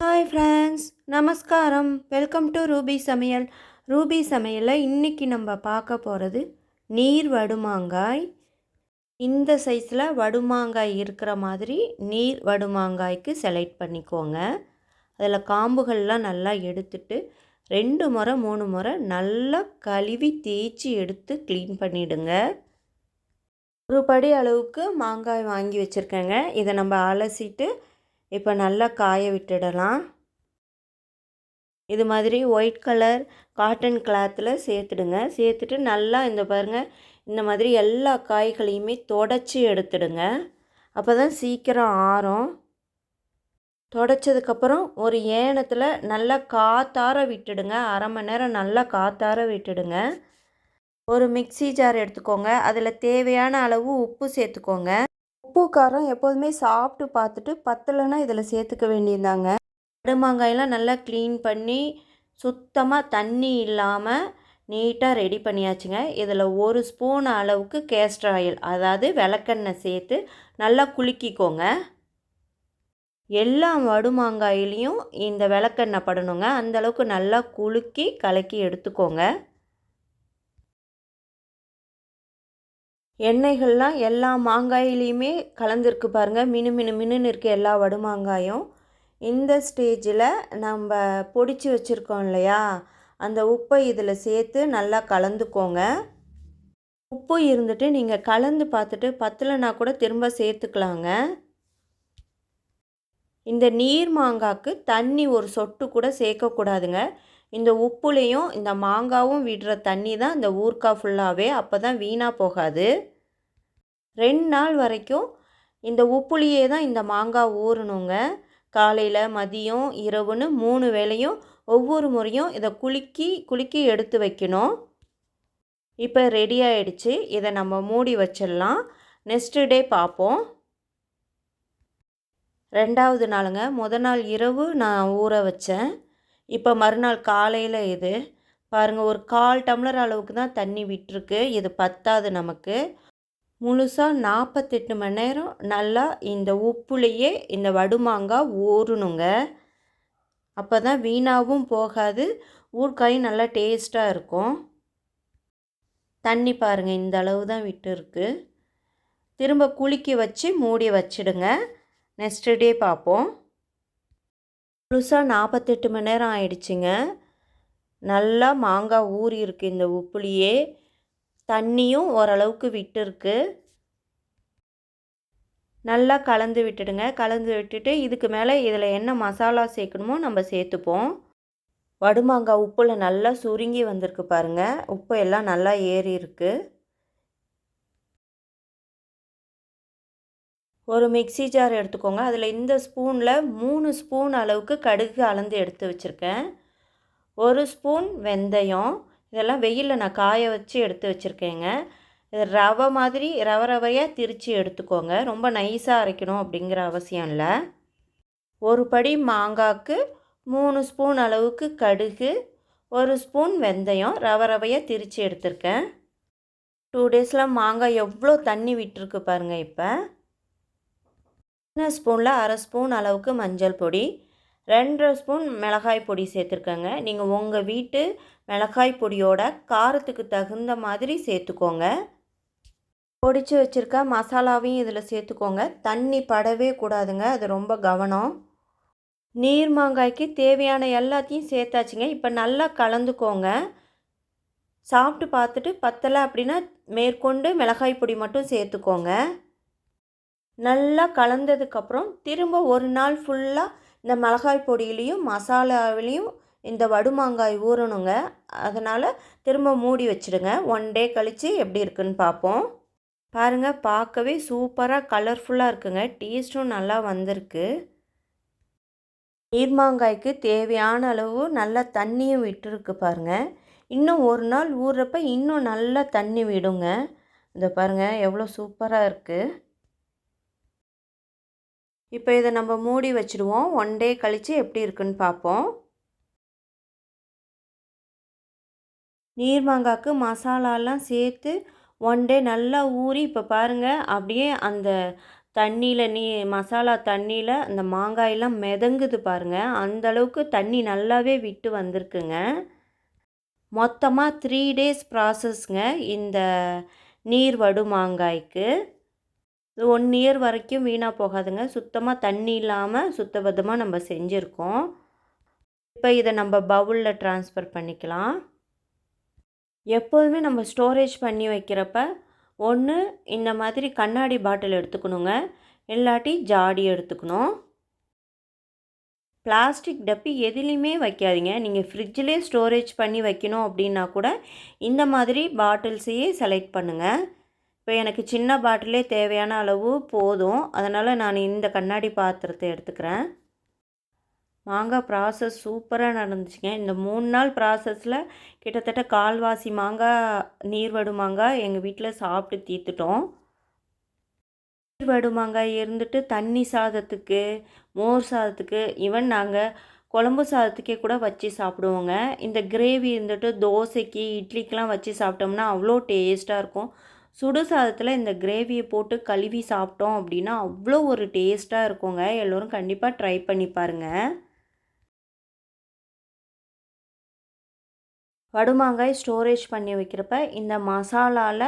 Hi friends நமஸ்காரம் welcome to Ruby சமையல் Ruby சமையலில் இன்றைக்கி நம்ம பார்க்க போகிறது நீர் வடுமாங்காய். இந்த சைஸில் வடுமாங்காய் இருக்கிற மாதிரி நீர் வடுமாங்காய்க்கு செலக்ட் பண்ணிக்கோங்க. அதில் காம்புகள்லாம் நல்லா எடுத்துட்டு ரெண்டு முறை மூணு முறை நல்லா கழுவி தேய்ச்சி எடுத்து க்ளீன் பண்ணிவிடுங்க ஒரு படி அளவுக்கு மாங்காய் வாங்கி வச்சுருக்கேங்க. இதை நம்ம அலசிட்டு இப்போ நல்லா காய விட்டுடலாம். இது மாதிரி ஒயிட் கலர் காட்டன் கிளாத்தில் சேர்த்துடுங்க. சேர்த்துட்டு நல்லா இந்த பாருங்கள் இந்த மாதிரி எல்லா காய்களையுமே தொடச்சி எடுத்துடுங்க. அப்போ தான் சீக்கிரம் ஆறும். தொடச்சதுக்கப்புறம் ஒரு ஏனத்தில் நல்லா காத்தார விட்டுடுங்க. அரை மணி நேரம் நல்லா காத்தார விட்டுடுங்க. ஒரு மிக்சி ஜார் எடுத்துக்கோங்க. அதில் தேவையான அளவு உப்பு சேர்த்துக்கோங்க. உப்பு காரம் எப்போதுமே சாப்பிட்டு பார்த்துட்டு பத்தலைன்னா இதில் சேர்த்துக்க வேண்டியிருந்தாங்க கடுமாங்காயெல்லாம் நல்லா க்ளீன் பண்ணி சுத்தமாக தண்ணி இல்லாமல் நீட்டாக ரெடி பண்ணியாச்சுங்க. இதில் ஒரு ஸ்பூன் அளவுக்கு கேஸ்டர் ஆயில் அதாவது விளக்கெண்ணெய் சேர்த்து நல்லா குலுக்கிக்கோங்க. எல்லா வடுமாங்காயிலையும் இந்த விளக்கெண்ணெய் படணுங்க. அந்தளவுக்கு நல்லா குலுக்கி கலக்கி எடுத்துக்கோங்க. எண்ணெய்கள்லாம் எல்லா மாங்காயிலையுமே கலந்துருக்கு பாருங்கள் மினு மினு மினுன்னு இருக்குது எல்லா வடுமாங்காயும். இந்த ஸ்டேஜில் நம்ம பொடிச்சு வச்சுருக்கோம் இல்லையா? அந்த உப்பை இதில் சேர்த்து நல்லா கலந்துக்கோங்க. உப்பு இருந்துட்டு நீங்கள் கலந்து பார்த்துட்டு பத்தலைனா கூட திரும்ப சேர்த்துக்கலாங்க. இந்த நீர் மாங்காய்க்கு தண்ணி ஒரு சொட்டு கூட சேர்க்கக்கூடாதுங்க. இந்த உப்புலேயும் இந்த மாங்காவும் விடுற தண்ணி தான் இந்த ஊர்க்கா ஃபுல்லாகவே அப்போ தான் வீணாக போகாது. ரெண்டு நாள் வரைக்கும் இந்த உப்புலேயே தான் இந்த மாங்காய் ஊறணுங்க. காலையில் மதியம் இரவுன்னு மூணு வேளையும் ஒவ்வொரு முறையும் இதை குலுக்கி குலுக்கி எடுத்து வைக்கணும். இப்போ ரெடி ஆயிடுச்சு. இதை நம்ம மூடி வச்சிடலாம். நெக்ஸ்ட்டு டே பார்ப்போம். ரெண்டாவது நாளுங்க. முத நாள் இரவு நான் ஊற வச்சேன். இப்போ மறுநாள் காலையில் இது. பாருங்கள் ஒரு கால் டம்ளர் அளவுக்கு தான் தண்ணி விட்டுருக்கு. இது பத்தாது நமக்கு. முழுசாக நாற்பத்தெட்டு மணி நேரம் நல்லா இந்த உப்புலேயே இந்த வடுமாங்காய் ஊறணுங்க. அப்போ தான் வீணாகவும் போகாது. ஊறுகாய் நல்லா டேஸ்ட்டாக இருக்கும். தண்ணி பாருங்கள் இந்த அளவு தான் விட்டுருக்கு. திரும்ப குலுக்கி வச்சு மூடி வச்சிடுங்க. நெக்ஸ்ட் டே பார்ப்போம். முழுசாக நாற்பத்தெட்டு மணி நேரம் ஆயிடுச்சுங்க. நல்லா மாங்காய் ஊறி இருக்குது இந்த உப்புலேயே. தண்ணியும் ஓரளவுக்கு விட்டுருக்கு. நல்லா கலந்து விட்டுடுங்க. கலந்து விட்டுட்டு இதுக்கு மேலே இதில் என்ன மசாலா சேர்க்கணுமோ நம்ம சேர்த்துப்போம். வடுமாங்காய் உப்பில் நல்லா சுருங்கி வந்திருக்கு பாருங்கள் உப்பு எல்லாம் நல்லா ஏறி இருக்குது ஒரு மிக்சி ஜார் எடுத்துக்கோங்க. அதில் இந்த ஸ்பூனில் மூணு ஸ்பூன் அளவுக்கு கடுகு அளந்து எடுத்து வச்சுருக்கேன். ஒரு ஸ்பூன் வெந்தயம் இதெல்லாம் வெயிலில் நான் காய வச்சு எடுத்து வச்சுருக்கேங்க. இது ரவை மாதிரி ரவை ரவையாக திரித்து எடுத்துக்கோங்க. ரொம்ப நைஸாக அரைக்கணும் அப்படிங்கிற அவசியம் இல்லை. ஒரு படி மாங்காய்க்கு மூணு ஸ்பூன் அளவுக்கு கடுகு ஒரு ஸ்பூன் வெந்தயம் ரவை ரவையாக திரித்து எடுத்திருக்கேன். டூ டேஸில் மாங்காய் எவ்வளோ தண்ணி விட்டுருக்கு பாருங்கள் இப்போ. சின்ன ஸ்பூனில் அரை ஸ்பூன் அளவுக்கு மஞ்சள் பொடி ரெண்டரை ஸ்பூன் மிளகாய் பொடி சேர்த்துருக்கேங்க. நீங்கள் உங்கள் வீட்டு மிளகாய் பொடியோட காரத்துக்கு தகுந்த மாதிரி சேர்த்துக்கோங்க. பொடிச்சு வச்சுருக்க மசாலாவையும் இதில் சேர்த்துக்கோங்க. தண்ணி படவே கூடாதுங்க அது ரொம்ப கவனம். நீர் மாங்காய்க்கு தேவையான எல்லாத்தையும் சேர்த்தாச்சுங்க. இப்போ நல்லா கலந்துக்கோங்க. சாப்பிட்டு பார்த்துட்டு பத்தலை அப்படின்னா மேற்கொண்டு மிளகாய் பொடி மட்டும் சேர்த்துக்கோங்க. நல்லா கலந்ததுக்கப்புறம் திரும்ப ஒரு நாள் ஃபுல்லாக இந்த மிளகாய் பொடியிலையும் மசாலாவிலையும் இந்த வடுமாங்காய் ஊறணுங்க. அதனால் திரும்ப மூடி வச்சுடுங்க. ஒன் டே கழித்து எப்படி இருக்குன்னு பார்ப்போம் பாருங்கள் பார்க்கவே சூப்பராக கலர்ஃபுல்லாக இருக்குங்க. டேஸ்ட்டும் நல்லா வந்திருக்கு. நீர்மாங்காய்க்கு தேவையான அளவு நல்லா தண்ணியும் விட்டுருக்கு பாருங்கள் இன்னும் ஒரு நாள் ஊறுறப்ப இன்னும் நல்லா தண்ணி விடுங்க. இதை பாருங்கள் எவ்வளோ சூப்பராக இருக்குது இப்போ இதை நம்ம மூடி வச்சுருவோம். ஒன் டே கழித்து எப்படி இருக்குன்னு பார்ப்போம் நீர் மாங்காய்க்கு மசாலாலாம் சேர்த்து ஒன் டே நல்லா ஊறி இப்போ பாருங்கள் அப்படியே அந்த தண்ணியில் நீ மசாலா தண்ணியில் அந்த மாங்காயெல்லாம் மிதங்குது பாருங்கள் அந்த அளவுக்கு தண்ணி நல்லாவே விட்டு வந்திருக்குங்க. மொத்தமாக த்ரீ டேஸ் ப்ராசஸ்ங்க இந்த நீர் வடு மாங்காய்க்கு. ஒன் இயர் வரைக்கும் வீணாக போகாதுங்க. சுத்தமாக தண்ணி இல்லாமல் சுத்தபத்தமாக நம்ம செஞ்சுருக்கோம். இப்போ இதை நம்ம பவுலில் ட்ரான்ஸ்ஃபர் பண்ணிக்கலாம். எப்போதுமே நம்ம ஸ்டோரேஜ் பண்ணி வைக்கிறப்ப ஒன்று இந்த மாதிரி கண்ணாடி பாட்டில் எடுத்துக்கணுங்க. இல்லாட்டி ஜாடி எடுத்துக்கணும். பிளாஸ்டிக் டப்பி எதுலேயுமே வைக்காதீங்க. நீங்கள் ஃப்ரிட்ஜிலே ஸ்டோரேஜ் பண்ணி வைக்கணும் அப்படின்னா கூட இந்த மாதிரி பாட்டில்ஸையே செலக்ட் பண்ணுங்கள் இப்போ எனக்கு சின்ன பாட்டிலே தேவையான அளவு போதும். அதனால் நான் இந்த கண்ணாடி பாத்திரத்தை எடுத்துக்கிறேன். மாங்காய் ப்ராசஸ் சூப்பராக நடந்துச்சுங்க. இந்த மூணு நாள் ப்ராசஸில் கிட்டத்தட்ட கால்வாசி மாங்காய் நீர்வடு மாங்காய் எங்கள் வீட்டில் சாப்பிட்டு தீர்த்துட்டோம். நீர்வடு மாங்காய் இருந்துட்டு தண்ணி சாதத்துக்கு மோர் சாதத்துக்கு ஈவன் நாங்கள் குழம்பு சாதத்துக்கே கூட வச்சு சாப்பிடுவோங்க. இந்த கிரேவி இருந்துட்டு தோசைக்கு இட்லிக்கெலாம் வச்சு சாப்பிட்டோம்னா அவ்வளோ டேஸ்ட்டாக இருக்கும். சுடு சாதத்தில் இந்த கிரேவியை போட்டு கழுவி சாப்பிட்டோம் அப்படின்னா அவ்வளோ ஒரு டேஸ்ட்டாக இருக்குங்க. எல்லோரும் கண்டிப்பாக ட்ரை பண்ணி பாருங்கள் வடுமாங்காய் ஸ்டோரேஜ் பண்ணி வைக்கிறப்ப இந்த மசாலாவில்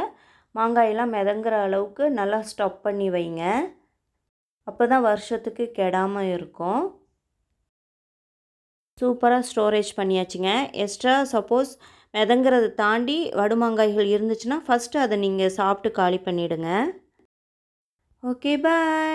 மாங்காயெல்லாம் மிதங்குற அளவுக்கு நல்லா ஸ்டப் பண்ணி வைங்க. அப்போ தான் வருஷத்துக்கு கெடாமல் இருக்கும். சூப்பராக ஸ்டோரேஜ் பண்ணியாச்சுங்க. எக்ஸ்ட்ரா சப்போஸ் மிதங்கிறத தாண்டி வடுமாங்காய்கள் இருந்துச்சுன்னா ஃபஸ்ட்டு அதை நீங்கள் சாப்பிட்டு காலி பண்ணிவிடுங்க ஓகே பாய்